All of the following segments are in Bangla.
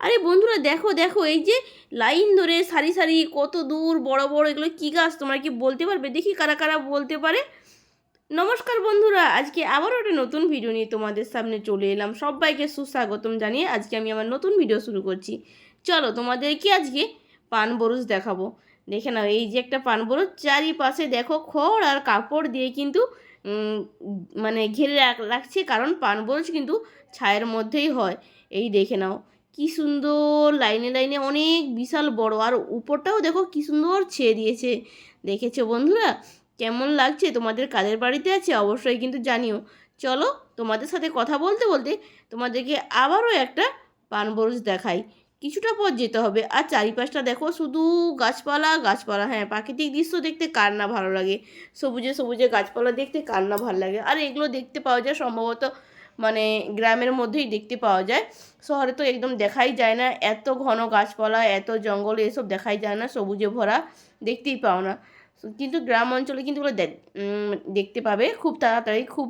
আরে বন্ধুরা দেখো দেখো, এই যে লাইন ধরে সারি সারি কত দূর, বড় বড়, এগুলো কী গাছ? তোমরা কি বলতে পারবে? দেখি কারা কারা বলতে পারে। নমস্কার বন্ধুরা, আজকে আবারও একটা নতুন ভিডিও নিয়ে তোমাদের সামনে চলে এলাম। সবাইকে সুস্বাগতম জানিয়ে আজকে আমি আমার নতুন ভিডিও শুরু করছি। চলো, তোমাদেরকে আজকে পান বরুজ দেখাবো। দেখে নাও, এই যে একটা পান বরুজ, চারিপাশে দেখো খড় আর কাপড় দিয়ে কিন্তু মানে ঘিরে রাখ- রাখছে। কারণ পান বরুজ কিন্তু ছায়ের মধ্যেই হয়। এই দেখে নাও কি সুন্দর লাইনে লাইনে অনেক বিশাল বড়। আর উপরটাও দেখো কি সুন্দর ছেয়ে দিয়েছে। দেখেছ বন্ধুরা? কেমন লাগছে? তোমাদের কাদের বাড়িতে আছে? অবশ্যই কিন্তু জানিও। চলো তোমাদের সাথে কথা বলতে বলতে তোমাদেরকে আবারও একটা পানবরুজ দেখাই। কিছুটা পথ যেতে হবে। আর চারিপাশটা দেখো শুধু গাছপালা গাছপালা। হ্যাঁ প্রাকৃতিক দৃশ্য দেখতে কার না ভালো লাগে? সবুজে সবুজে গাছপালা দেখতে কার না ভালো লাগে? আর এগুলো দেখতে পাওয়া যায় সম্ভবত মানে গ্রামের মধ্যেই দেখতে পাওয়া যায়। শহরে তো একদম দেখাই যায় না। এত ঘন গাছপালা, এত জঙ্গল, এসব দেখাই যায় না। সবুজে ভরা, দেখতেই পাও না। কিন্তু গ্রাম অঞ্চলে কিন্তু ওগুলো দেখতে পাবে খুব তাড়াতাড়ি, খুব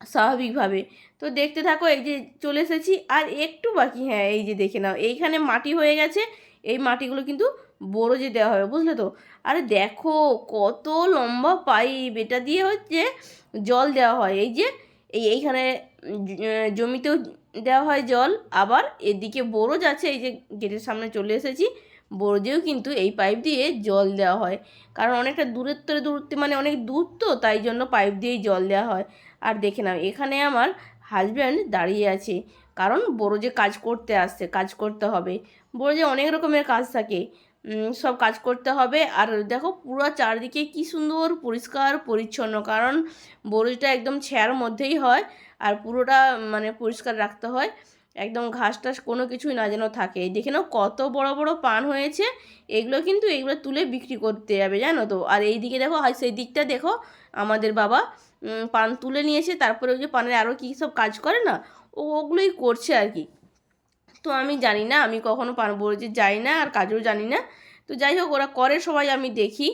স্বাভাবিকভাবে। তো দেখতে থাকো, এই যে চলে এসেছি। আর একটু বাকি হ্যাঁ এই যে দেখে নাও। এইখানে মাটি হয়ে গেছে। এই মাটিগুলো কিন্তু বড়ো যে দেওয়া হবে, বুঝলে তো? আরে দেখো, কত লম্বা পাইপ। এটা দিয়ে হচ্ছে জল দেওয়া হয়। এই যে এই এইখানে জমিতেও দেওয়া হয় জল, আবার এদিকে বরজ আছে, এই যে গেটের সামনে চলে এসেছি, বরজেও কিন্তু এই পাইপ দিয়ে জল দেওয়া হয়। কারণ অনেকটা তো দূরত্বে মানে অনেক দূর তো, তাই জন্য পাইপ দিয়েই জল দেওয়া হয়। আর দেখে নাও, এখানে আমার হাজব্যান্ড দাঁড়িয়ে আছে, কারণ যে কাজ করতে আসছে, কাজ করতে হবে। যে অনেক রকমের কাজ থাকে। সব কাজ করতে হবে। আর দেখো পুরো চারদিকে কি সুন্দর, পরিষ্কার, পরিচ্ছন্ন। কারণ বরজটা একদম ছায়ার মধ্যেই হয় আর পুরোটা মানে পরিষ্কার রাখতে হয়। একদম ঘাস টাস কোনো কিছুই না যেন থাকে। দেখে নাও কত বড় বড় পান হয়েছে। এগুলো কিন্তু এগুলো তুলে বিক্রি করতে যাবে, জানো তো? আর এই দিকে দেখো, আর সেই দিকটা দেখো, আমাদের বাবা পান তুলে নিয়েছে। তারপরে ওই যে পানের আরও কী সব কাজ করে না? ওগুলোই করছে আর কি। তো আমি জানি না, আমি কখনো পান বলতে যাই না আর কাজও জানি না। তো যাই হোক, ওরা করে সবাই, আমি দেখি।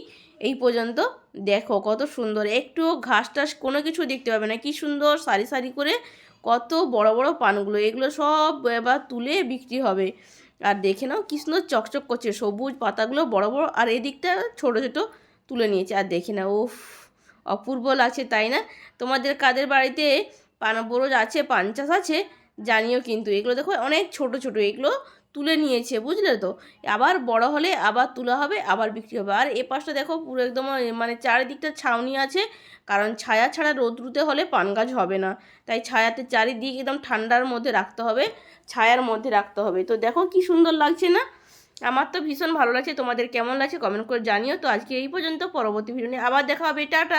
এই পর্যন্ত দেখো কত সুন্দর, একটুও ঘাস টাস কোনো কিছু দেখতে পাবে না। কি সুন্দর সারি সারি করে কত বড় বড় পানগুলো, এগুলো সব এবার তুলে বিক্রি হবে। আর দেখে নাও কি সুন্দর চকচক করছে, সবুজ পাতাগুলো বড় বড় আর এদিকটা ছোট ছোট তুলে নিয়েছে। আর দেখে না উফ, অপূর্ব লাগছে, তাই না? তোমাদের কাদের বাড়িতে পান বরজ আছে পান চাষ আছে? জানিও কিন্তু এগুলো দেখো অনেক ছোট ছোট, এগুলো তুলে নিয়েছে, বুঝলে তো? আবার বড় হলে আবার তোলা হবে, আবার বিক্রি হবে। আর এ পাশটা দেখো পুরো একদম মানে চারিদিকটা ছাউনি আছে, কারণ ছায়া ছাড়া রোদ্রুতে হলে পান গাছ হবে না। তাই ছায়াতে চারিদিক একদম ঠান্ডার মধ্যে রাখতে হবে, ছায়ার মধ্যে রাখতে হবে। তো দেখো কি সুন্দর লাগছে না? আমার তো ভীষণ ভালো লাগছে, তোমাদের কেমন লাগছে কমেন্ট করে জানিও। তো আজকে এই পর্যন্ত, পরবর্তী ভিডিও নিয়ে আবার দেখা হবে, টাটা!